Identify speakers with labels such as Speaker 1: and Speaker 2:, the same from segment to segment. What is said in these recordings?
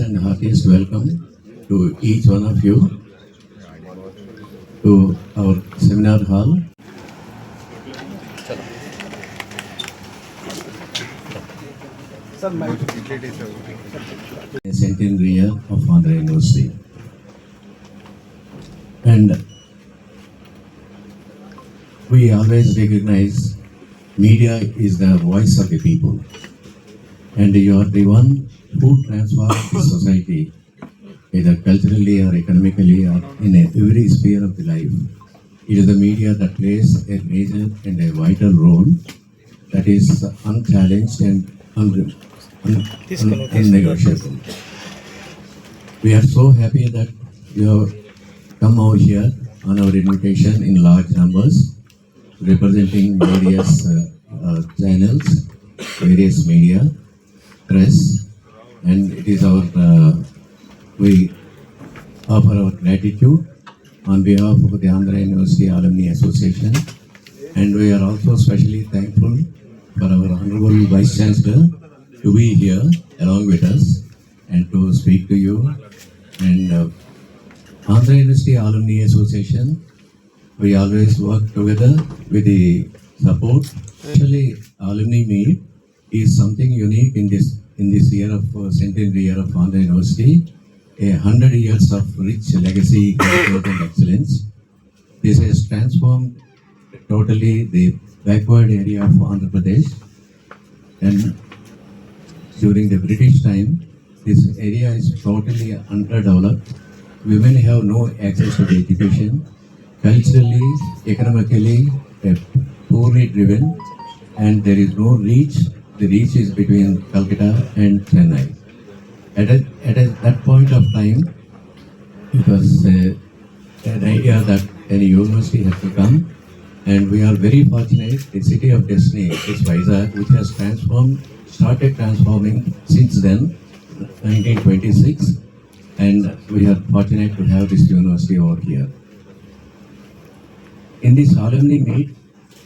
Speaker 1: And heartiest welcome to each one of you to our seminar hall. A centenary year of Andhra University. And we always recognize media is the voice of the people. And you are the one who transforms the society, either culturally or economically or in every sphere of the life. It is the media that plays a major and a vital role that is unchallenged and un- un- unnegotiable. We are so happy that you have come out here on our invitation in large numbers, representing various uh, uh, channels, various media, press, and it is our, uh, we offer our gratitude on behalf of the Andhra University Alumni Association. And we are also especially thankful for our Honorable Vice Chancellor to be here along with us and to speak to you. And uh, Andhra University Alumni Association, we always work together with the support. Especially alumni meet is something unique in this in this year of uh, centenary year of Andhra University. A hundred years of rich legacy, growth and excellence. This has transformed totally the backward area of Andhra Pradesh. And during the British time, this area is totally underdeveloped. Women have no access to education. Culturally, economically, poorly driven, and there is no reach. The reach is between Calcutta and Chennai. At, a, at a, that point of time, it was uh, an idea that any university has to come, and we are very fortunate. The city of destiny is Vizag, which has transformed, started transforming since then, 1926, and we are fortunate to have this university over here. In this alumni meet,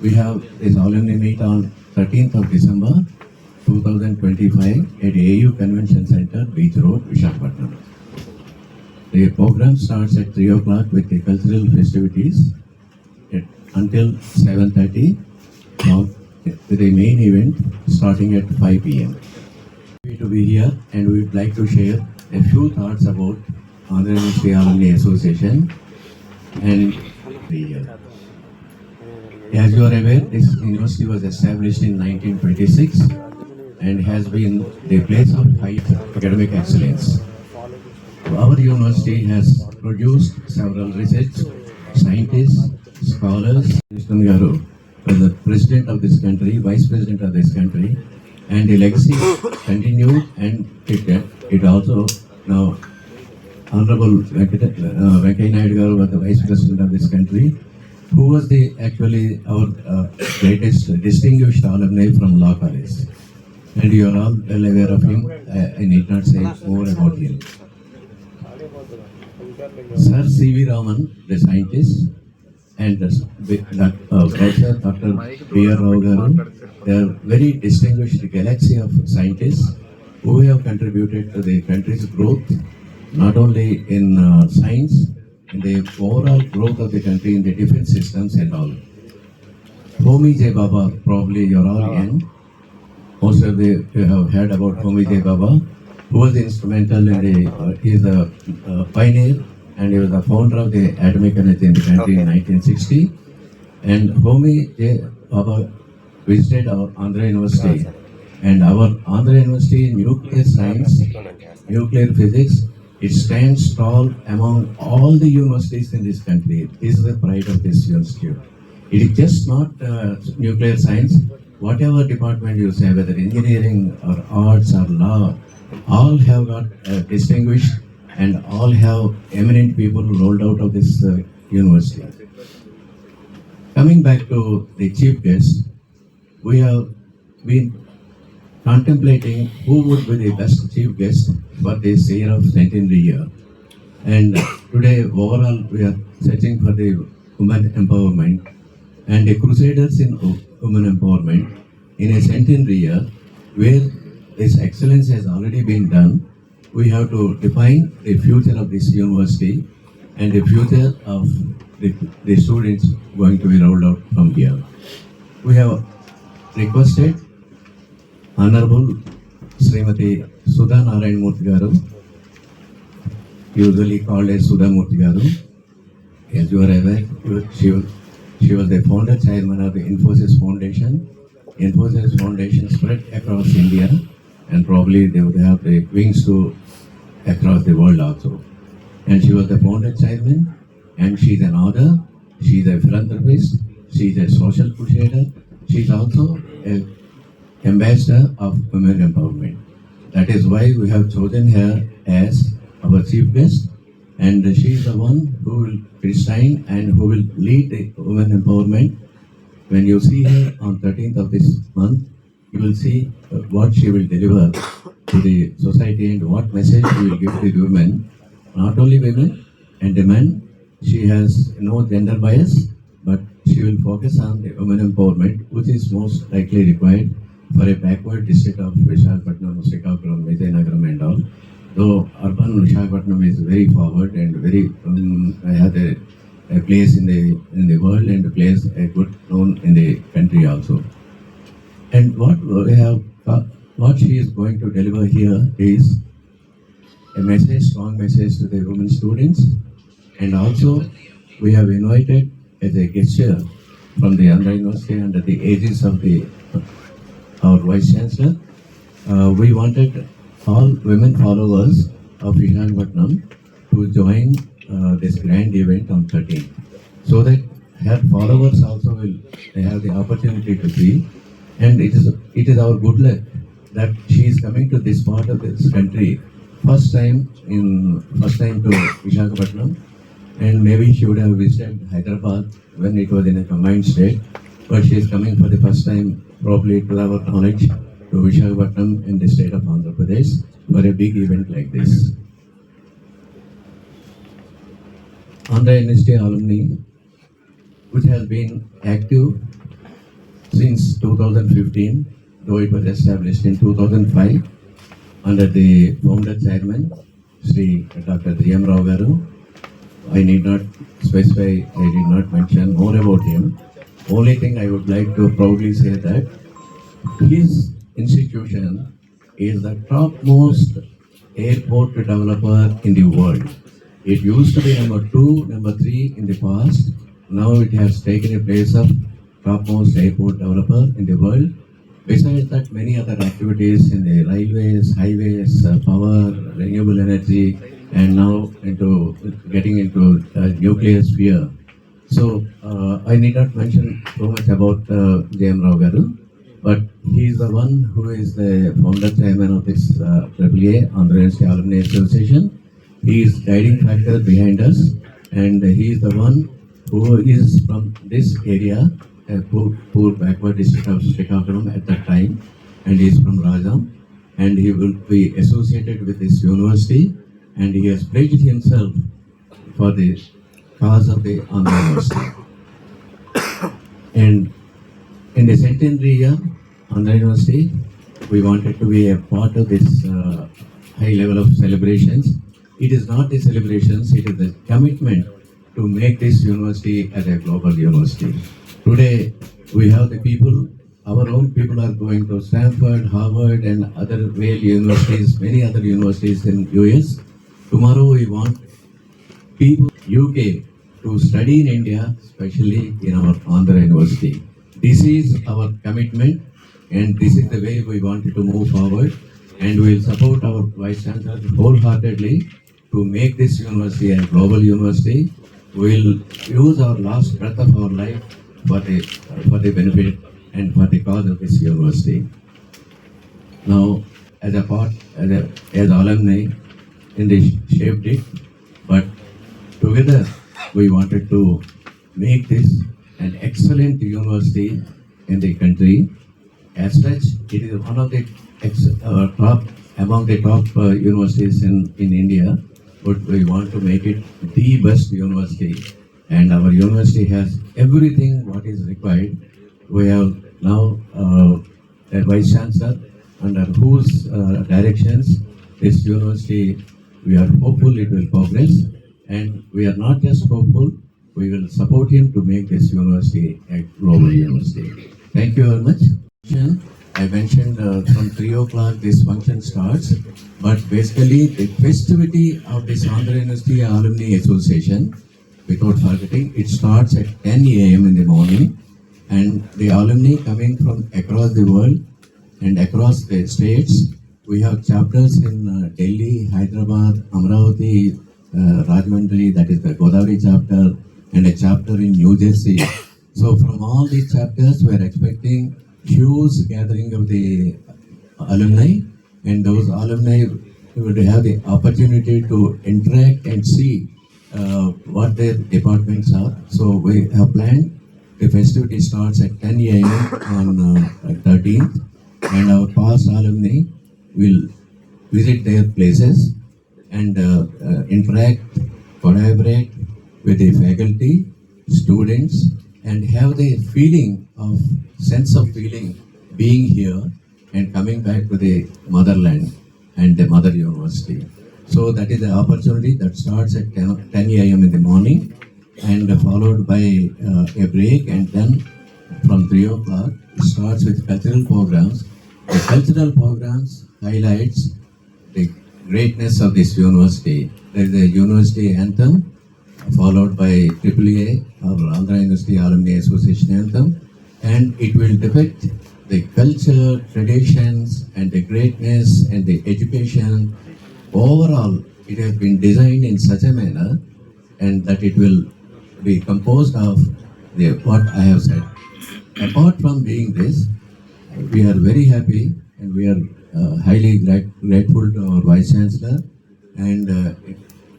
Speaker 1: we have this alumni meet on 13th of December 2025 at AU Convention Center, Beach Road, Visakhapatnam. The program starts at 3 o'clock with the cultural festivities until 7.30 now the main event starting at 5 p.m. Happy to be here and we would like to share a few thoughts about Andhra University Alumni Association and the year. As you are aware, this university was established in 1926 and has been the place of high academic excellence. Our university has produced several research scientists, scholars. Krishnan Garu was the president of this country, vice president of this country, and the legacy continued and it, it also now Honorable Venkata, uh, Naidu Garu was the vice president of this country, who was the actually our uh, greatest distinguished alumni from law college. And you are all well aware of him. I, I need not say more about him. Sir C.V. Raman, the scientist, and uh, Dr. B.R. Rao they are very distinguished galaxy of scientists who have contributed to the country's growth, not only in uh, science, in the overall growth of the country in the defense systems and all. Homi J. Baba, probably you're all young. Most of the, you have heard about Homi J. Baba, who was instrumental in the, uh, he is a uh, pioneer and he was the founder of the atomic energy in the country in 1960. And Homi J. Baba visited our Andhra University. And our Andhra University in nuclear science, nuclear physics, it stands tall among all the universities in this country. This is the pride of this university. It is just not uh, nuclear science. Whatever department you say, whether engineering or arts or law, all have got uh, distinguished and all have eminent people who rolled out of this uh, university. Coming back to the chief guest, we have been contemplating who would be the best chief guest for this year of centenary year. And today, overall, we are searching for the women empowerment and the crusaders in women empowerment in a centenary year where this excellence has already been done. We have to define the future of this university and the future of the, the students going to be rolled out from here. We have requested Honorable Srimati Sudha Narayan Murthy usually called as Sudha Murthy. As you are aware, she was, she was the founder chairman of the Infosys Foundation. Infosys Foundation spread across India and probably they would have the wings to across the world also. And she was the founder chairman and she's an author, she's a philanthropist, she's a social crusader, she's also a ambassador of women empowerment. That is why we have chosen her as our chief guest, and she is the one who will preside and who will lead the women empowerment. When you see her on 13th of this month, you will see what she will deliver to the society and what message she will give to the women, not only women and the men. She has no gender bias, but she will focus on the women empowerment, which is most likely required for a backward district of Vishakhapatnam, Srikakulam, Vijayanagaram and all. Though urban Vishakhapatnam is very forward and very um, has a, a place in the in the world and a place a good known in the country also. And what we have, uh, what she is going to deliver here is a message, strong message to the women students, and also we have invited as a gesture from the Andhra University under the aegis of the our Vice Chancellor, uh, we wanted all women followers of Vishakhapatnam to join uh, this grand event on 13th so that her followers also will they have the opportunity to see. And it is it is our good luck that she is coming to this part of this country first time in first time to Vishakhapatnam and maybe she would have visited Hyderabad when it was in a combined state but she is coming for the first time probably to our knowledge to Vishakhapatnam in the state of Andhra Pradesh for a big event like this. Andhra University alumni, which has been active since 2015, though it was established in 2005 under the founder chairman, Sri Dr. D.M. Rao Garu. I need not specify, I did not mention more about him. Only thing I would like to proudly say that his institution is the topmost airport developer in the world. It used to be number two, number three in the past. Now it has taken a place of topmost airport developer in the world. Besides that, many other activities in the railways, highways, uh, power, renewable energy, and now into getting into nuclear sphere. So uh, I need not mention so much about uh, J.M. Rao Garu, but he is the one who is the founder chairman of this uh, AAA, Andhra Alumni Association. He is guiding factor behind us, and he is the one who is from this area, a poor, poor backward district of Srikakulam at that time, and he is from Rajam, and he will be associated with this university, and he has pledged himself for the cause of the University. And in the centenary year, Andhra University, we wanted to be a part of this uh, high level of celebrations. It is not the celebrations, it is the commitment to make this university as a global university. Today, we have the people, our own people are going to Stanford, Harvard, and other Yale universities, many other universities in US. Tomorrow, we want people UK to study in India, especially in our Andhra University. This is our commitment and this is the way we wanted to move forward and we will support our Vice Chancellor wholeheartedly to make this university a global university. We will use our last breath of our life for the, for the benefit and for the cause of this university. Now, as a part, as, a, as alumni, in the shaped it, but together we wanted to make this an excellent university in the country. As such, it is one of the uh, top among the top uh, universities in, in India, but we want to make it the best university. And our university has everything what is required. We have now uh, a vice chancellor under whose uh, directions this university we are hopeful it will progress. And we are not just hopeful, we will support him to make this university a global university. Thank you very much. I mentioned uh, from three o'clock this function starts, but basically the festivity of this Andhra University Alumni Association, without forgetting, it starts at 10 a.m. in the morning, and the alumni coming from across the world and across the states. We have chapters in uh, Delhi, Hyderabad, Amravati, uh, Rajahmundry, that is the Godavari chapter, and a chapter in New Jersey. So from all these chapters, we are expecting huge gathering of the alumni, and those alumni would have the opportunity to interact and see what their departments are. So we have planned the festivity starts at 10 a.m. on uh, 13th, and our past alumni will visit their places and uh, uh, interact, collaborate with the faculty, students, and have the feeling of sense of feeling being here and coming back to the motherland and the mother university. So that is the opportunity that starts at 10, 10 a.m. in the morning and followed by uh, a break and then from 3 o'clock starts with cultural programs. The cultural programs highlights the greatness of this university. There is a university anthem followed by AAA or Andhra University Alumni Association anthem and it will depict the culture, traditions and the greatness and the education. Overall, it has been designed in such a manner and that it will be composed of the what I have said. Apart from being this, we are very happy and we are uh, highly gra- grateful to our Vice Chancellor and uh,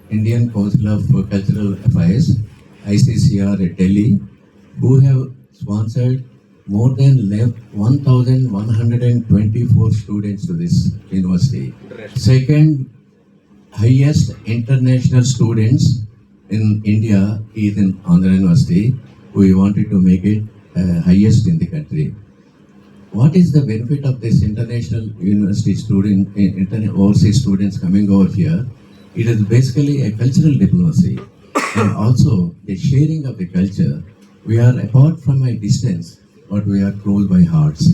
Speaker 1: Indian Council of Cultural Affairs, ICCR at Delhi, who have sponsored more than 1,124 students to this university. Second highest international students in India is in Andhra University. We wanted to make it uh, highest in the country. What is the benefit of this international university student, eh, overseas students coming over here? It is basically a cultural diplomacy and also the sharing of the culture. We are apart from a distance, but we are close by hearts.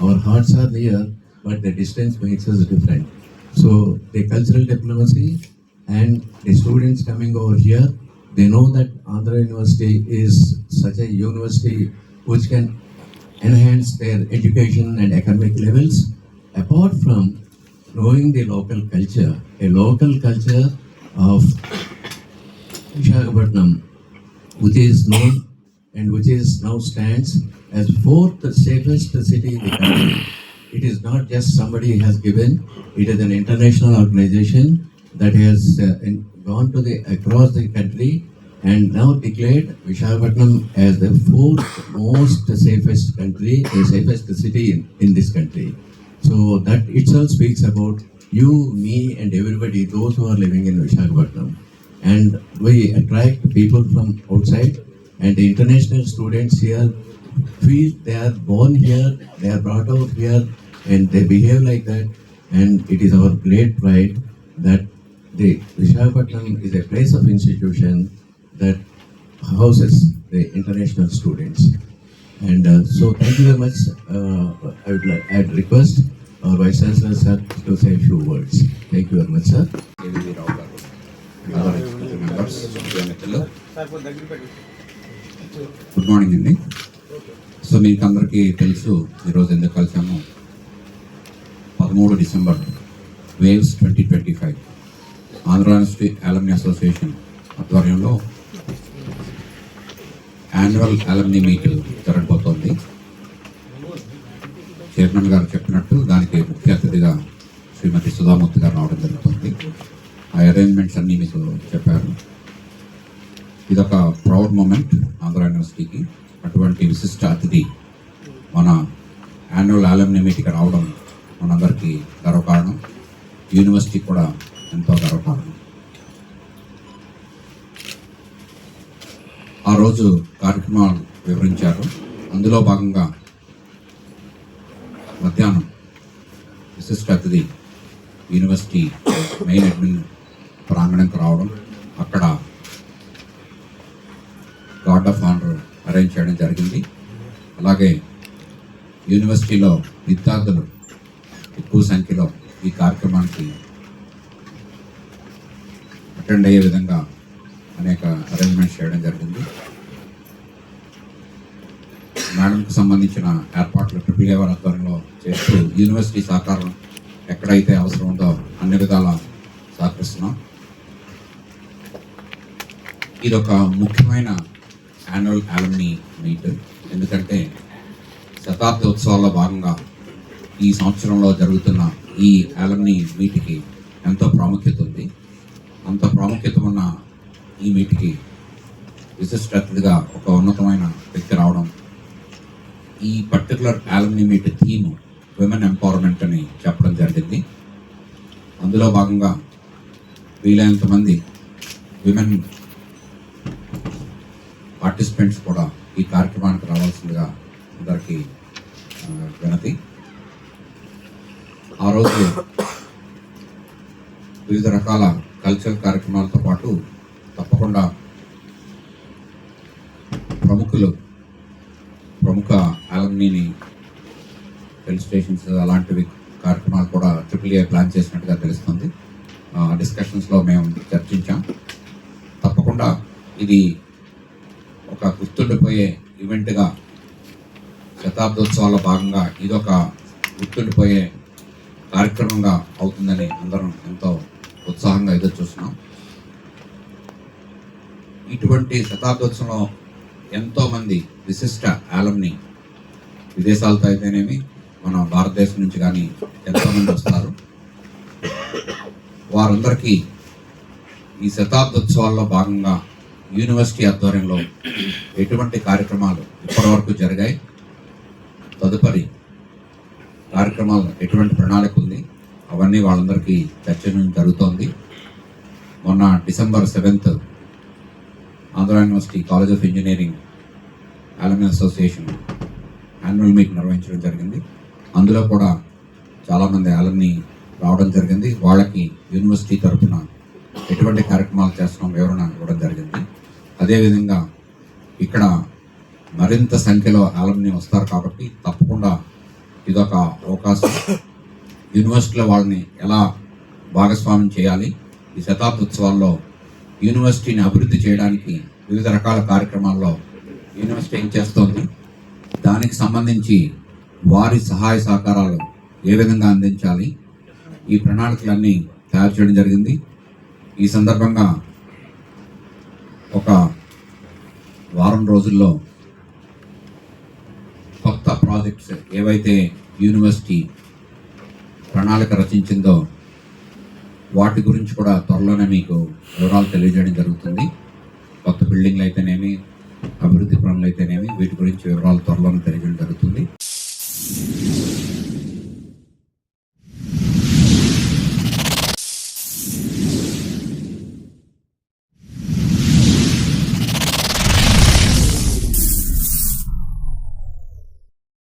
Speaker 1: Our hearts are near, but the distance makes us different. So the cultural diplomacy and the students coming over here, they know that Andhra University is such a university which can enhance their education and academic levels apart from knowing the local culture, a local culture of Visakhapatnam, which is known and which is now stands as fourth safest city in the country. It is not just somebody has given; it is an international organization that has uh, in, gone to the across the country and now declared Visakhapatnam as the fourth most safest country, the safest city in, in this country. So that itself speaks about you, me, and everybody, those who are living in Visakhapatnam. And we attract people from outside, and the international students here feel they are born here, they are brought out here, and they behave like that. And it is our great pride that the Visakhapatnam is a place of institution that houses the international students. And uh, so, thank you very much. Uh, I would like, I'd request our Vice Chancellor sir to say a few words. Thank you very much, sir.
Speaker 2: KV రావు గారు other executive members మిత్రులు good morning అండి so మీకు అందరికీ తెలుసు ఈరోజు ఎందుకు కలిసాము? పదమూడు December waves twenty twenty five Andhra university alumni association ఆధ్వర్యంలో యాన్యువల్ అలమ్ని మీటింగ్ జరగబోతోంది. చైర్మన్ గారు చెప్పినట్టు దానికి ముఖ్య అతిథిగా శ్రీమతి సుధామూర్తి గారు రావడం జరుగుతుంది. ఆ అరేంజ్మెంట్స్ అన్నీ మీకు చెప్పారు. ఇదొక ప్రౌడ్ మూమెంట్ ఆంధ్ర యూనివర్సిటీకి అటువంటి విశిష్ట అతిథి మన యాన్యువల్ ఆలమ్ని మీటికి రావడం మనందరికీ గర్వకారణం. యూనివర్సిటీ కూడా ఎంతో గర్వకారణం. ఆ రోజు కార్యక్రమాలు వివరించారు. అందులో భాగంగా మధ్యాహ్నం విశిష్ట అతిథి యూనివర్సిటీ మెయిన్ అడ్మిన్ ప్రాంగణంకి రావడం. అక్కడ గార్డ్ ఆఫ్ ఆనర్ అరేంజ్ చేయడం జరిగింది. అలాగే యూనివర్సిటీలో విద్యార్థులు ఎక్కువ సంఖ్యలో ఈ కార్యక్రమానికి అటెండ్ అయ్యే విధంగా అనేక అరేంజ్మెంట్స్ చేయడం జరిగింది. మేడంకు సంబంధించిన ఏర్పాట్లు ట్రిపుల్ ఏ ఆధ్వర్యంలో చేస్తూ యూనివర్సిటీ సహకారం ఎక్కడైతే అవసరం ఉందో అన్ని విధాల సహకరిస్తున్నాం. ఇది ఒక ముఖ్యమైన యాన్యువల్ అలమ్ని మీట్ ఎందుకంటే శతాబ్ది ఉత్సవాల్లో భాగంగా ఈ సంవత్సరంలో జరుగుతున్న ఈ అలమ్ని మీట్కి ఎంతో ప్రాముఖ్యత ఉంది. అంత ప్రాముఖ్యత ఉన్న ఈ మీట్కి విశిష్ట అతిథిగా ఒక ఉన్నతమైన వ్యక్తి రావడం ఈ particular alumni meet theme women empowerment అని చెప్పడం జరిగింది. అందులో భాగంగా వీలైనంత మంది విమెన్ పార్టిసిపెంట్స్ కూడా ఈ కార్యక్రమానికి రావాల్సిందిగా అందరికీ వినతి. ఆ రోజు వివిధ రకాల కల్చరల్ కార్యక్రమాలతో పాటు తప్పకుండా ప్రముఖులు ప్రముఖ అలమ్నీని హిల్ స్టేషన్స్ అలాంటివి కార్యక్రమాలు కూడా ట్రిపుల్ ఏ ప్లాన్ చేసినట్టుగా తెలుస్తుంది. ఆ డిస్కషన్స్లో మేము చర్చించాం. తప్పకుండా ఇది ఒక గుర్తుండిపోయే ఈవెంట్గా శతాబ్దోత్సవాల్లో భాగంగా ఇదొక గుర్తుండిపోయే కార్యక్రమంగా అవుతుందని అందరం ఎంతో ఉత్సాహంగా ఎదురు చూస్తున్నాం ఇటువంటి శతాబ్దోత్సవంలో ఎంతోమంది విశిష్ట ఆలంని విదేశాలతో అయితేనేమి మన భారతదేశం నుంచి కానీ ఎంతోమంది వస్తారు. వారందరికీ ఈ శతాబ్దోత్సవాల్లో భాగంగా యూనివర్సిటీ ఆధ్వర్యంలో ఎటువంటి కార్యక్రమాలు ఇప్పటివరకు జరిగాయి? తదుపరి కార్యక్రమాలు ఎటువంటి ప్రణాళిక ఉంది? అవన్నీ వాళ్ళందరికీ చర్చ జరుగుతోంది. మొన్న December seventh Andhra university college of engineering alumni association annual meet నిర్వహించడం జరిగింది. అందులో కూడా చాలామంది అలమ్ని రావడం జరిగింది. వాళ్ళకి యూనివర్సిటీ తరఫున ఎటువంటి కార్యక్రమాలు చేస్తున్నాం వివరణ ఇవ్వడం జరిగింది. అదేవిధంగా ఇక్కడ మరింత సంఖ్యలో ఆలమ్ని వస్తారు కాబట్టి తప్పకుండా ఇదొక అవకాశం. యూనివర్సిటీలో వాళ్ళని ఎలా భాగస్వామ్యం చేయాలి? ఈ శతాబ్దోత్సవాల్లో యూనివర్సిటీని అభివృద్ధి చేయడానికి వివిధ రకాల కార్యక్రమాల్లో యూనివర్సిటీ ఏం చేస్తోంది? దానికి సంబంధించి వారి సహాయ సహకారాలు ఏ విధంగా అందించాలి? ఈ ప్రణాళికలన్నీ తయారు చేయడం జరిగింది. ఈ సందర్భంగా ఒక వారం రోజుల్లో కొత్త ప్రాజెక్ట్స్ ఏవైతే యూనివర్సిటీ ప్రణాళిక రచించిందో వాటి గురించి కూడా త్వరలోనే మీకు వివరాలు తెలియజేయడం జరుగుతుంది. కొత్త బిల్డింగ్లు అయితేనేమి అభివృద్ధి పనులు అయితేనేమి వీటి గురించి వివరాలు త్వరలోనే తెలియజేయడం జరుగుతుంది.